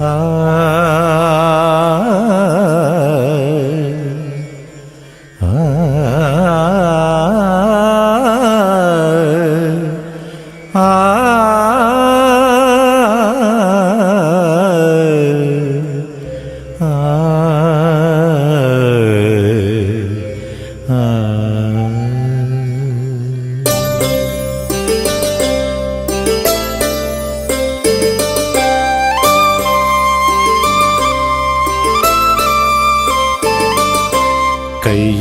ആ.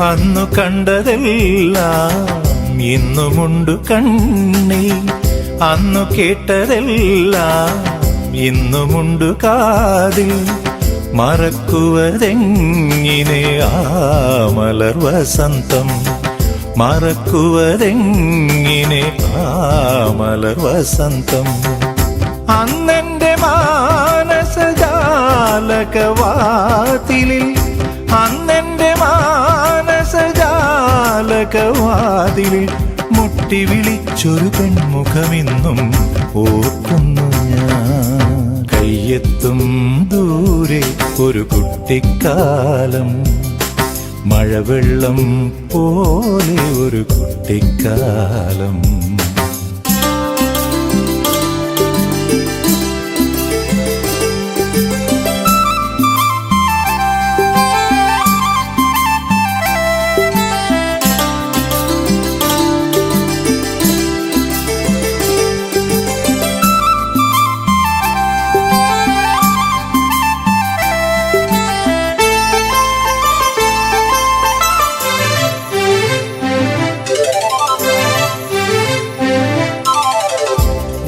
അന്നു കണ്ടതെല്ലാം ഇന്നുമുണ്ടു കണ്ണി അന്നു കേട്ടതെല്ലാം ഇന്നുമുണ്ടു കാതിൽ. മറക്കുവതെങ്ങിനെ ആ മലർ വസന്തം? മറക്കുവതെങ്ങിനെ ആ മലർ വസന്തം? അന്നെന്റെ മാനസജാലകവാതിലിൽ അന്നെന്റെ മാനസജാലകവാതിലിൽ മുട്ടി വിളിച്ചൊരു പെൺമുഖമെന്നും ഓർക്കുന്നു ഞാൻ. കയ്യെത്തും ദൂരെ ഒരു കുട്ടിക്കാലം മഴവെള്ളം പോലെ ഒരു കുട്ടിക്കാലം.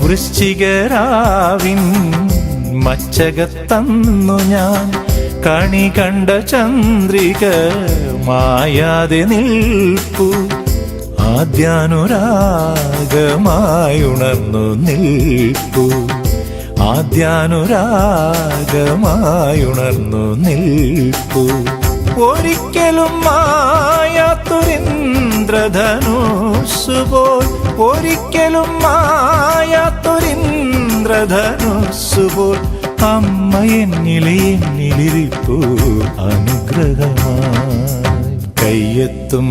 വൃശ്ചികരാവിൻ മച്ചകത്തന്നു ഞാൻ. കണി കണ്ട ചന്ദ്രിക മായാതെ നിൽപ്പു. ആദ്യാനുരാഗമായുണർന്നു നിൽപ്പു. ആദ്യാനുരാഗമായുണർന്നു നിൽപ്പു. ഒരിക്കലും മായാത്തുരിന്ദ്രധനുസുപോൽ ഒരിക്കലും മായാത്തൊരിന്ദ്രധനുസുപോൽ അമ്മ എന്നിലെ എന്നിലിരിപ്പു അനുഗ്രഹമായി. കയ്യെത്തും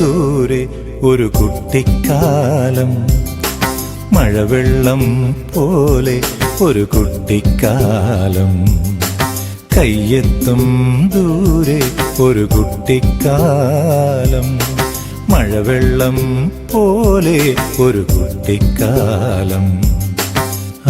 ദൂരെ ഒരു കുട്ടിക്കാലം മഴവെള്ളം പോലെ ഒരു കുട്ടിക്കാലം. കയ്യെത്തും ദൂരെ ഒരു കുട്ടിക്കാലം മഴവെള്ളം പോലെ ഒരു കുട്ടിക്കാലം.